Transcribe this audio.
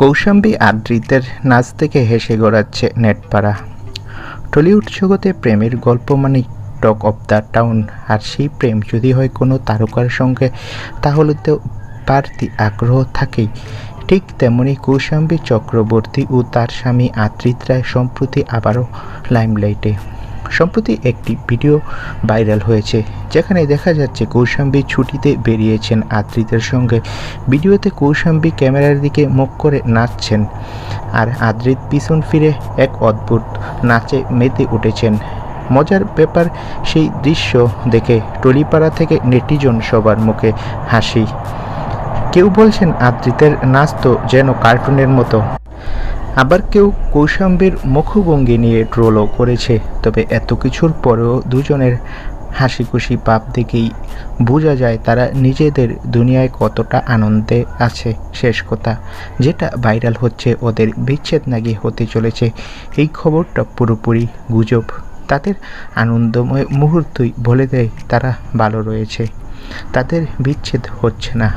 কৌশাম্বী আদ্রিতের নাচ দেখে হেসে গড়াচ্ছে নেটপাড়া। টলিউড জগতে প্রেমের গল্প মানে টক অফ দ্য টাউন, আর সেই প্রেম যদি হয় কোনো তারকার সঙ্গে, তাহলে তো বাড়তি আগ্রহ থাকেই। ঠিক তেমনি কৌশাম্বী চক্রবর্তী ও তার স্বামী আদ্রিত রায় সম্প্রতি আবারও লাইমলাইটে। সম্প্রতি একটি ভিডিও ভাইরাল হয়েছে, যেখানে দেখা যাচ্ছে কৌশাম্বী ছুটিতে বেরিয়েছেন আদ্রিতের সঙ্গে। ভিডিওতে কৌশাম্বী ক্যামেরার দিকে মুখ করে নাচছেন আর আদ্রিত পিছন ফিরে এক অদ্ভুত নাচে মেতে উঠেছেন। মজার ব্যাপার, সেই দৃশ্য দেখে টলিপাড়া থেকে নেটিজন সবার মুখে হাসি। কেউ বলছেন, আদ্রিতের নাচ তো যেন কার্টুনের মতো। আবার কেউ কৌশাম্বীর মুখভঙ্গি নিয়ে ট্রোলও করেছে, তবে এত কিছুর পরেও দুজনের হাসি খুশি পাপ দেখেই বোঝা যায় তারা নিজেদের দুনিয়ায় কতটা আনন্দে আছে। শেষ কথা, যেটা ভাইরাল হচ্ছে ওদের বিচ্ছেদ নাকি হতে চলেছে, এই খবরটা পুরোপুরি গুজব। তাদের আনন্দময় মুহূর্তই বলে দেয় তারা ভালো রয়েছে, তাদের বিচ্ছেদ হচ্ছে না।